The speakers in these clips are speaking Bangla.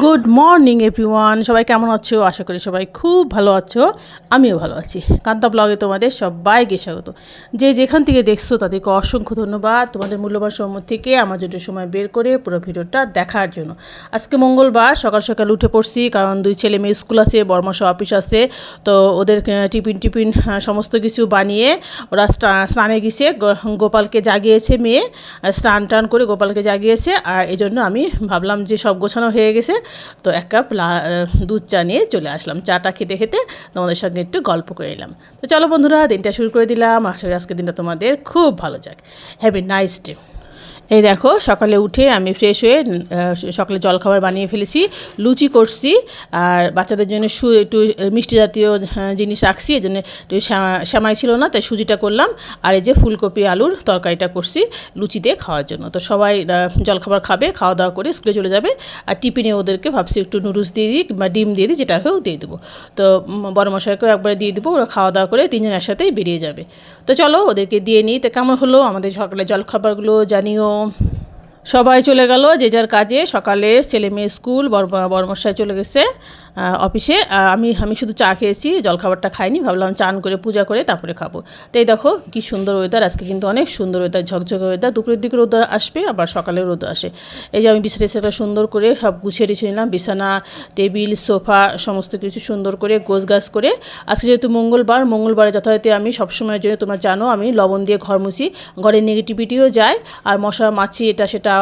গুড মর্নিং এভরিওয়ান সবাই কেমন আছো? আশা করি সবাই খুব ভালো আছো। আমিও ভালো আছি। কান্তা ব্লগে তোমাদের সবাইকে স্বাগত। যে যেখান থেকে দেখছ, তাদেরকে অসংখ্য ধন্যবাদ তোমাদের মূল্যবান সময় থেকে আমার জন্য সময় বের করে পুরো ভিডিওটা দেখার জন্য। আজকে মঙ্গলবার, সকাল সকাল উঠে পড়ছি কারণ দুই ছেলে মেয়ে স্কুল আছে বর্মশা অফিস আছে। তো ওদের টিফিন টিফিন সমস্ত কিছু বানিয়ে ওরা স্না- স্নানে গেছে। গো- গোপালকে জাগিয়েছে মেয়ে। স্নান টান করে গোপালকে জাগিয়েছে। আর এই জন্য আমি ভাবলাম যে সব গোছানো হয়ে গেছে। তো এক কাপ দুধ চা নিয়ে চলে আসলাম। চাটা খেতে খেতে তোমাদের সঙ্গে একটু গল্প করে এলাম তো চলো বন্ধুরা, দিনটা শুরু করে দিলাম। আশা করি আজকের দিনটা তোমাদের খুব ভালো যাক। হ্যাভ এ নাইস ডে এই দেখো, সকালে উঠে আমি ফ্রেশ হয়ে সকালে জলখাবার বানিয়ে ফেলেছি, লুচি করছি, আর বাচ্চাদের জন্য সু একটু মিষ্টি জাতীয় জিনিস রাখছি, এই জন্য একটু শ্যামা- শ্যামাই ছিল না, তাই সুজিটা করলাম, আর এই যে ফুলকপি, আলুর তরকারিটা করছি লুচি দিয়ে খাওয়ার জন্য। তো সবাই জলখাবার খাবে, খাওয়া দাওয়া করে স্কুলে চলে যাবে, আর টিফিনে ওদেরকে ভাবছি একটু নুডলস দিয়ে দিই বা ডিম দিয়ে দিই, যেটা হোক দিয়ে দেবো। তো বড় মশাইকেও একবারে দিয়ে দেবো, ওরা খাওয়া দাওয়া করে তিনজন একসাথেই বেরিয়ে যাবে। তো চলো, ওদেরকে দিয়ে নিই। তো কেমন হলো আমাদের সকালে জলখাবারগুলো, জানিও। সবাই চলে গেল যে যার কাজে। সকালে ছেলে মেয়ে স্কুল বর্মশায় চলে গেছে। অফিসে। আমি আমি শুধু চা খেয়েছি, জলখাবারটা খাইনি, ভাবলাম চান করে পূজা করে তারপরে খাব। তো এই দেখো, কি সুন্দর ওয়েদার আজকে কিন্তু অনেক সুন্দর ওয়েদার ঝকঝকে ওয়েদার দুপুরের দিকে রোদ আসবে, আবার সকালে রোদ আসে। এই যে আমি বিছানা টিছানা সুন্দর করে সব গুছিয়ে রেখে নিলাম, বিছানা, টেবিল, সোফা, সমস্ত কিছু সুন্দর করে গোছ গাছ করে। আজকে যেহেতু মঙ্গলবার, মঙ্গলবারে যথারীতি আমি সবসময়ের জন্য, তোমরা জানো, আমি লবণ দিয়ে ঘর মুছি ঘরের নেগেটিভিটিও যায়, আর মশা মাছি, এটা সেটা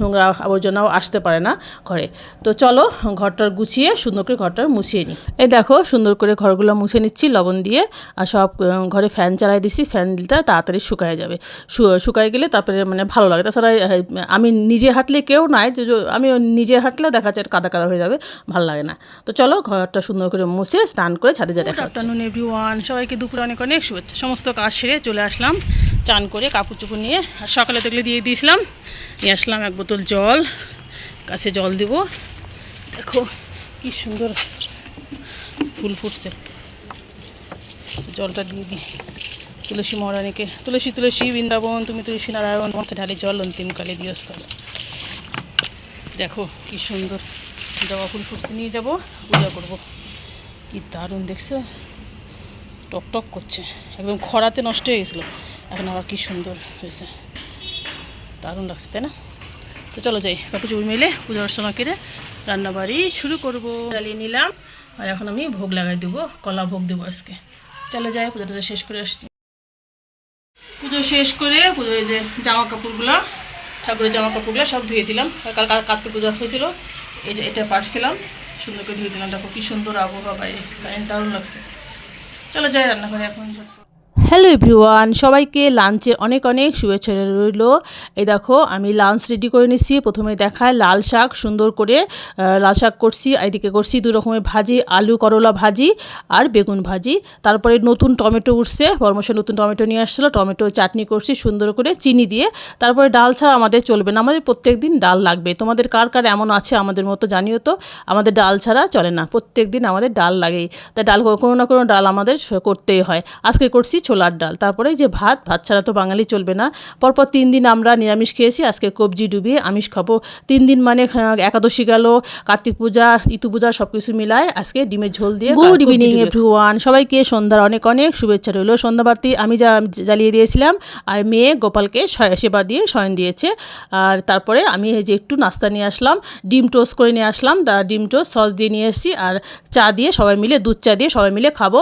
নোংরা আবর্জনাও আসতে পারে না ঘরে। তো চলো, ঘরটার গুছিয়ে সুন্দর করে ঘরটা মুছিয়ে নিই। এই দেখো সুন্দর করে ঘরগুলো মুছে নিচ্ছি লবণ দিয়ে আর সব ঘরে ফ্যান চালাই দিছি ফ্যান দিতে তাড়াতাড়ি শুকায় যাবে। শুকায় গেলে তারপরে মানে ভালো লাগে। তাছাড়া আমি নিজে হাঁটলে কেউ নাই যে আমি নিজে হাঁটলেও দেখা যাচ্ছে কাদা কাদা হয়ে যাবে ভালো লাগে না। তো চলো ঘরটা সুন্দর করে মুছে স্নান করে ছাদে যা দেখা আফটারনুন এভরিওয়ান সবাইকে দুপুরে অনেক অনেক শুভেচ্ছা। সমস্ত কাজ সেরে চলে আসলাম চান করে কাপড় চোপড় নিয়ে আর সকালে দেখলে দিয়ে দিয়েছিলাম। নিয়ে আসলাম এক বোতল জল কাছে জল দেবো। দেখো। কি সুন্দর ফুল ফুটছে। জলটা দিয়ে দিই। তুলসী মহারানীকে। তুলসী তুলসী বৃন্দাবন, তুমি তুলসী নারায়ণ মাথা ঢালি জল, অন্তিম কালে দিয়স্থল দেখো কি সুন্দর জবা ফুল ফুটছে। নিয়ে যাব, পূজা করব। কি দারুণ দেখছ? টক টক করছে। একদম খরাতে নষ্ট হয়ে গেছিল। এখন আবার কি সুন্দর হয়েছে। দারুণ লাগছে, তাই না? তো চলো যাই। কাপড় চুপড় মেলে পুজো অর্চনা করে রান্নাবাড়ি শুরু করব। জ্বালিয়ে নিলাম। আর এখন আমি ভোগ লাগাই দেবো, কলা ভোগ দেবো আজকে। চলে যাই পুজোটা শেষ করে আসছি। পুজো শেষ করে পুজো এই যে জামা কাপড়গুলো, ঠাকুরের জামা কাপড়গুলো সব ধুয়ে দিলাম। কাল কাল কার্তিক পূজা হয়েছিল, এই যে এটা পারছিলাম সুন্দর করে ধুয়ে দিলাম। দেখো কি সুন্দর আবহাওয়া বাইরে কারেন্ট দারুণ লাগছে। চলো যাই রান্নাঘরে এখন। হ্যালো এভরিওয়ান সবাইকে লাঞ্চের অনেক অনেক শুভেচ্ছা রইল। এই দেখো, আমি লাঞ্চ রেডি করে নিচ্ছি প্রথমে দেখায় লাল শাক, সুন্দর করে লাল শাক করছি, এদিকে করছি দু রকমের ভাজি, আলু করলা ভাজি আর বেগুন ভাজি। তারপরে নতুন টমেটো উঠছে পরমশ নতুন টমেটো নিয়ে আসছিল, টমেটো চাটনি করছি, সুন্দর করে চিনি দিয়ে। তারপরে ডাল ছাড়া আমাদের চলবে না, আমাদের প্রত্যেক দিন ডাল লাগবে। তোমাদের কার কার এমন আছে আমাদের মতো জানিও তো, আমাদের ডাল ছাড়া চলে না প্রত্যেক দিন আমাদের ডাল লাগেই। তাই ডাল কোনো না কোনো ডাল আমাদের করতেই হয়। আজকে করছি ছোলার ডাল। তারপরে যে ভাত ভাত ছাড়া তো বাঙালি চলবে না। পরপর তিন দিন আমরা নিরামিষ খেয়েছি আজকে কবজি ডুবিয়ে আমিষ খাব। তিন দিন মানে একাদশী গেল কার্তিক পূজা ইতু পূজা সব কিছু মিলায় আজকে ডিমের ঝোল দিয়ে গুড ইভিনিং এভরিওয়ান সবাইকে সন্ধ্যার অনেক অনেক শুভেচ্ছা রইল। সন্ধ্যাবাতি আমি যা জ্বালিয়ে দিয়েছিলাম আর মেয়ে গোপালকে সেবা দিয়ে শয়ন দিয়েছে। আর তারপরে আমি এই যে একটু নাস্তা নিয়ে আসলাম ডিম টোস্ট করে নিয়ে আসলাম ডিম টোস্ট সস দিয়ে নিয়ে এসেছি। আর চা দিয়ে সবাই মিলে দুধ চা দিয়ে সবাই মিলে খাব।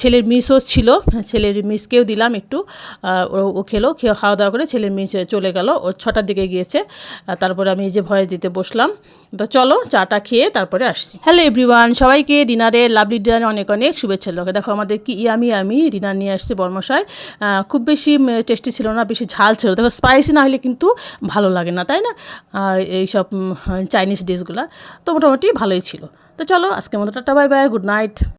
ছেলের মিসও ছিল ছেলের মিসকেও দিলাম একটু। ও- খেলো, খেয়ে খাওয়া দাওয়া করে ছেলের মিস চলে গেল। ও ছটার দিকে গিয়েছে। তারপরে আমি এই যে ভয়েস দিতে বসলাম। তো চলো, চাটা খেয়ে তারপরে আসছি। হ্যালো এভরিওয়ান, সবাইকে ডিনারে, লাভলি ডিনারে অনেক অনেক শুভেচ্ছা লোকে। দেখো, আমাদের কি ইয়ামি আমি ডিনার নিয়ে আসছি বর্মশায় খুব বেশি টেস্টি ছিল না, বেশি ঝাল ছিল। দেখো স্পাইসি না হলে কিন্তু ভালো লাগে না, তাই না? এইসব চাইনিজ ডিশগুলো তো মোটামুটি ভালোই ছিল। তো চলো, আজকের মতো tata, bye bye, good night.